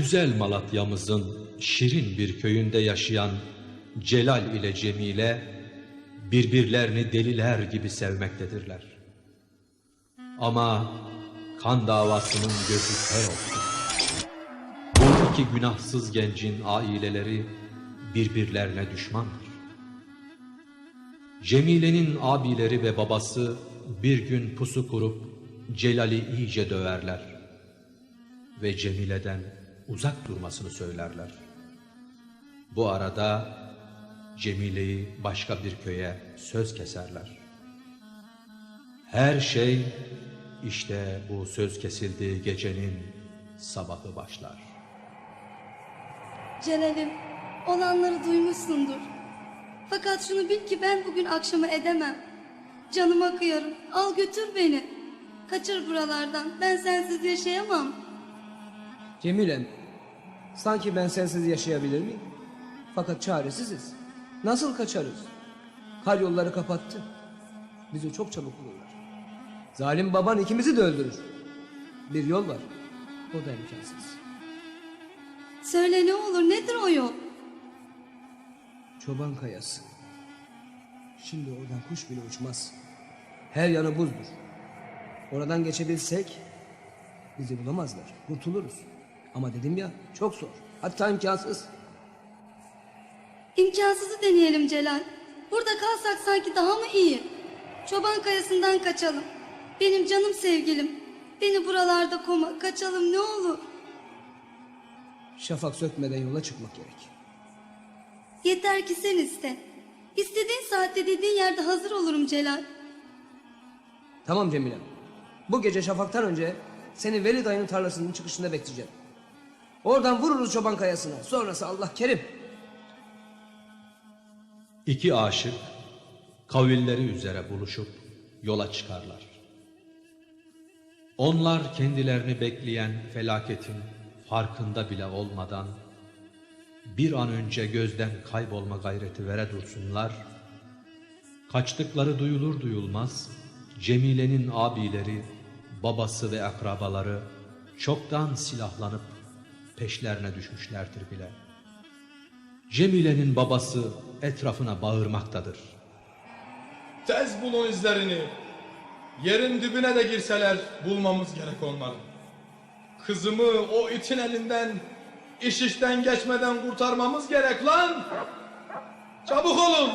güzel Malatya'mızın şirin bir köyünde yaşayan Celal ile Cemile birbirlerini deliler gibi sevmektedirler. Ama kan davasının gözü kör olsun. Bu iki günahsız gencin aileleri birbirlerine düşmandır. Cemile'nin abileri ve babası bir gün pusu kurup Celal'i iyice döverler ve Cemile'den uzak durmasını söylerler. Bu arada Cemile'yi başka bir köye söz keserler. Her şey işte bu söz kesildiği gecenin sabahı başlar. Celal'im, olanları duymuşsundur. Fakat şunu bil ki ben bugün akşama edemem. Canıma kıyarım, al götür beni. Kaçır buralardan, ben sensiz yaşayamam. Cemilem, sanki ben sensiz yaşayabilir miyim? Fakat çaresiziz. Nasıl kaçarız? Kar yolları kapattı. Bizi çok çabuk bulurlar. Zalim baban ikimizi de öldürür. Bir yol var. O da imkansız. Söyle ne olur, nedir o yol? Çoban kayası. Şimdi oradan kuş bile uçmaz. Her yanı buzdur. Oradan geçebilsek bizi bulamazlar. Kurtuluruz. Ama dedim ya çok zor. Hatta imkansız. İmkansızı deneyelim Celal. Burada kalsak sanki daha mı iyi? Çoban kayasından kaçalım. Benim canım sevgilim. Beni buralarda koma, kaçalım ne olur. Şafak sökmeden yola çıkmak gerek. Yeter ki sen iste. İstediğin saatte dediğin yerde hazır olurum Celal. Tamam Cemile. Bu gece şafaktan önce seni Veli dayının tarlasının çıkışında bekleyeceğim. Oradan vururuz çoban kayasına. Sonrası Allah kerim. İki aşık kavilleri üzere buluşup yola çıkarlar. Onlar kendilerini bekleyen felaketin farkında bile olmadan bir an önce gözden kaybolma gayreti vere dursunlar. Kaçtıkları duyulur duyulmaz Cemile'nin abileri, babası ve akrabaları çoktan silahlanıp peşlerine düşmüşlerdir bile. Cemile'nin babası etrafına bağırmaktadır. Tez bulun izlerini. Yerin dibine de girseler bulmamız gerek onları. Kızımı o itin elinden, iş işten geçmeden kurtarmamız gerek lan. Çabuk olun.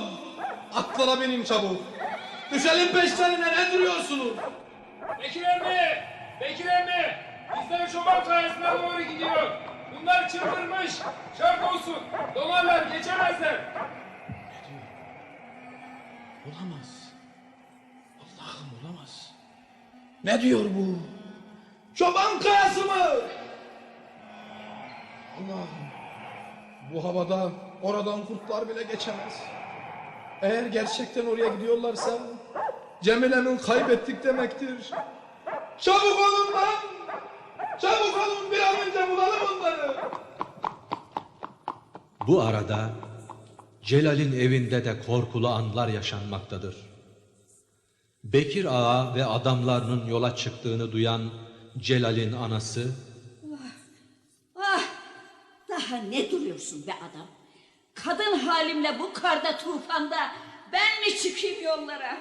Atlara binin çabuk. Düşelim peşlerine ne duruyorsunuz? Bekir emmi! Bekir emmi! Bizler çoban kayasına doğru gidiyor. Bunlar çıldırmış. Şark olsun. Dolarlar geçemezler. Olamaz. Allah'ım olamaz. Ne diyor bu? Çoban kayası mı? Allah'ım. Bu havada oradan kurtlar bile geçemez. Eğer gerçekten oraya gidiyorlarsa Cemile'min kaybettik demektir. Çabuk olun lan! Çabuk olun bir an önce bulalım onları. Bu arada Celal'in evinde de korkulu anlar yaşanmaktadır. Bekir Ağa ve adamlarının yola çıktığını duyan Celal'in anası Ah, daha ne duruyorsun be adam? Kadın halimle bu karda tufanda ben mi çıkayım yollara?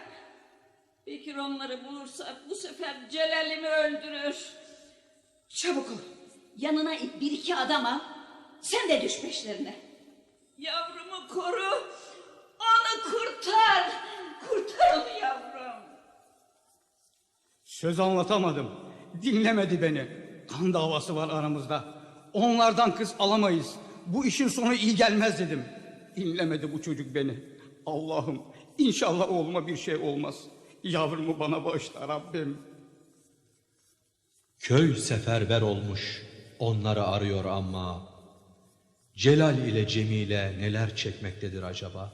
Bekir onları bulursa bu sefer Celal'imi öldürür. Çabuk ol. Yanına bir iki adam al. Sen de düş peşlerine. Yavrumu koru. Onu kurtar. Kurtar onu yavrum. Söz anlatamadım. Dinlemedi beni. Kan davası var aramızda. Onlardan kız alamayız. Bu işin sonu iyi gelmez dedim. Dinlemedi bu çocuk beni. Allah'ım inşallah oğluma bir şey olmaz. Yavrumu bana bağışla Rabbim. Köy seferber olmuş onları arıyor ama Celal ile Cemile neler çekmektedir acaba?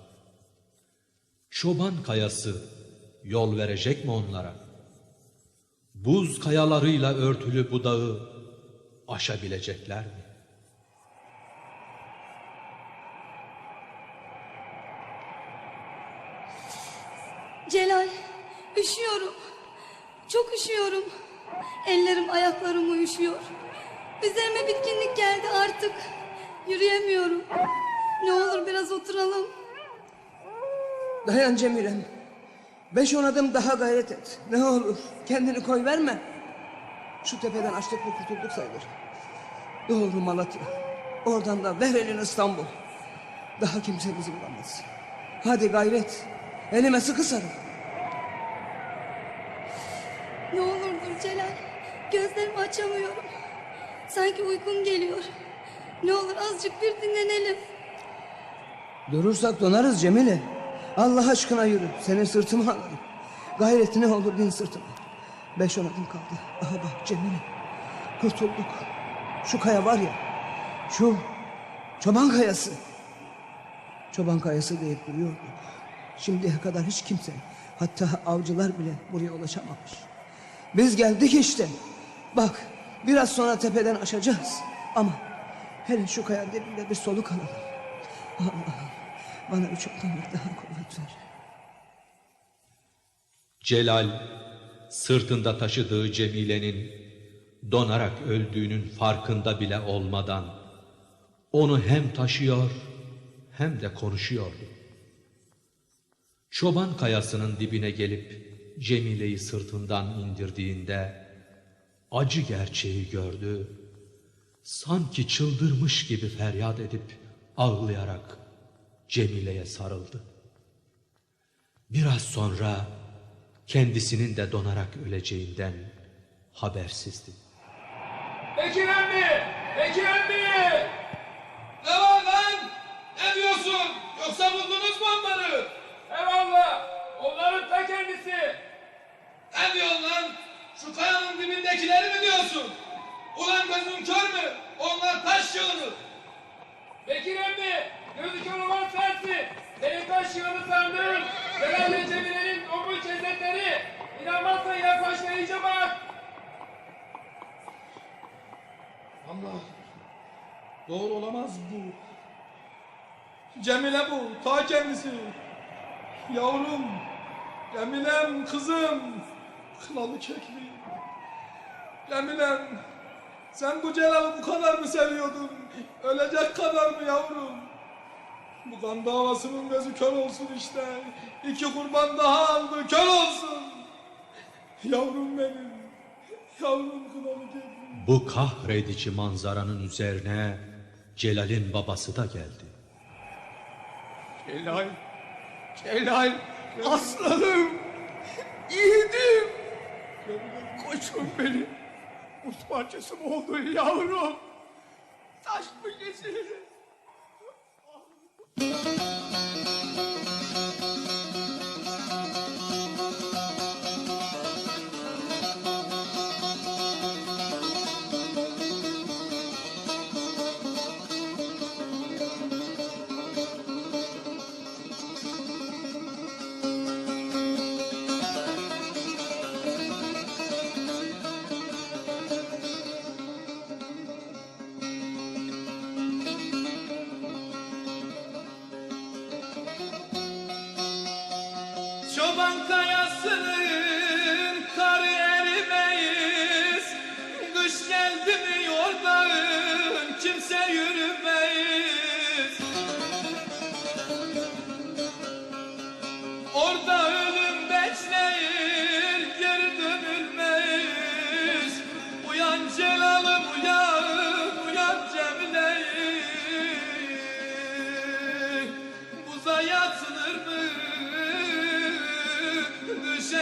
Çoban kayası yol verecek mi onlara? Buz kayalarıyla örtülü bu dağı aşabilecekler mi? Celal, üşüyorum. Çok üşüyorum. Ellerim ayaklarım uyuşuyor. Üzerime bitkinlik geldi artık. Yürüyemiyorum. Ne olur biraz oturalım. Dayan Cemilem. Beş on adım daha gayret et. Ne olur kendini koy verme. Şu tepeden açtık mı kurtulduk sayılır. Doğru Malatya. Oradan da ver elini İstanbul. Daha kimse bizi bulamaz. Hadi gayret. Elime sıkı sarıl. Ne olur Celal. Gözlerimi açamıyorum. Sanki uykum geliyor. Ne olur azıcık bir dinlenelim. Durursak donarız Cemile. Allah aşkına yürü. Senin sırtıma alalım. Gayret ne olur bin sırtıma. Beş on adım kaldı. Aha bak Cemile. Kurtulduk. Şu kaya var ya. Şu çoban kayası. Çoban kayası deyip duruyorduk. Şimdiye kadar hiç kimse hatta avcılar bile buraya ulaşamamış. Biz geldik işte. Bak biraz sonra tepeden aşacağız. Ama hele şu kaya dibinde bir soluk alalım. Allah'ım bana üç oktanlık daha kuvvet ver. Celal sırtında taşıdığı Cemile'nin donarak öldüğünün farkında bile olmadan onu hem taşıyor hem de konuşuyordu. Çoban kayasının dibine gelip Cemile'yi sırtından indirdiğinde acı gerçeği gördü. Sanki çıldırmış gibi feryat edip ağlayarak Cemile'ye sarıldı. Biraz sonra kendisinin de donarak öleceğinden habersizdi. Bekir emmi! Bekir emmi! Ne var lan? Ne diyorsun? Yoksa buldunuz mu onları? Eyvallah! Onların ta kendisi! Ne diyorsun lan? Şu kayanın dibindekileri mi diyorsun? Ulan gözün kör mü? Onlar taş yığını. Bekir emmi! Gözü kör olan sensin! Senin taş yığını sandığın ve Cemile'nin omuz cesetleri! İnanmazsan yaklaş ve iyice bak! Allah. Doğru olamaz bu. Cemile bu. Ta kendisi. Yavrum. Cemilem kızım. Kınalı kekli. Cemilem. Sen bu Celal'i bu kadar mı seviyordun? Ölecek kadar mı yavrum? Bu kan davasının gözü kör olsun işte. İki kurban daha aldı kör olsun. Yavrum benim. Yavrum kınalı kekli. Bu kahredici manzaranın üzerine Celal'in babası da geldi. Celal, Celal, aslanım, yiğidim. Koçum benim. Buz parçası mı oldun yavrum? Taş mı kesildi?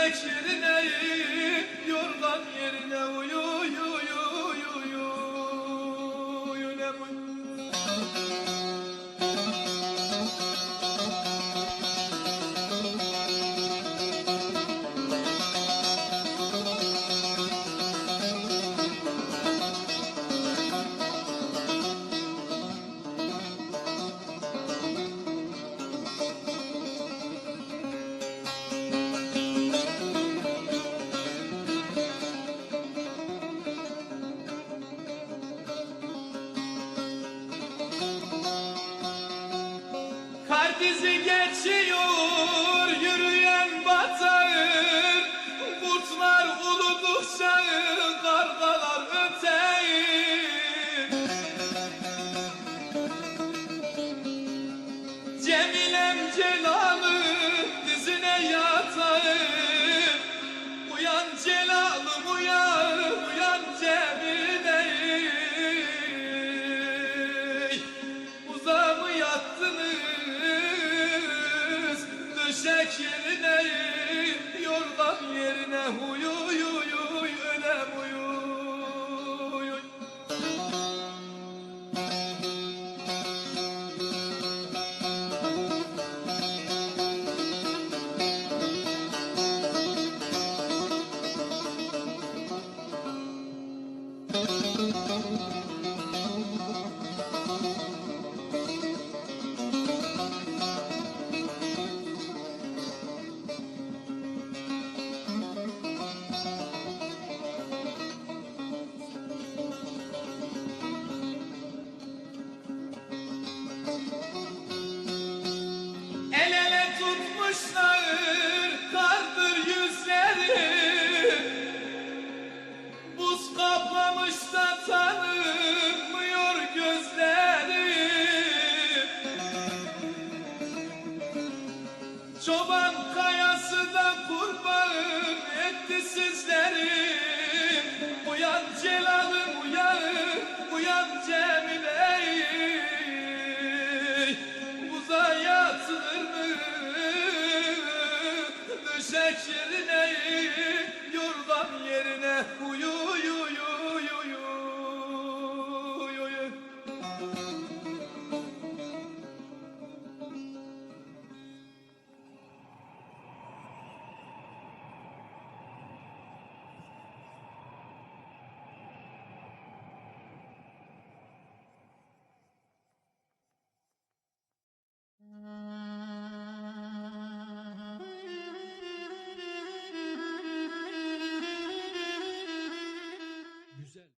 affliction. Dizi geçiyor yürüyen döşek yerine yorgan yerine huy huy huy huy tutmuşlar kardır yüzleri. Buz kaplamış da tanımıyor gözleri. Çoban kayası da kurban etti sizleri. Uyan Celal'ım uyan, uyan Cemile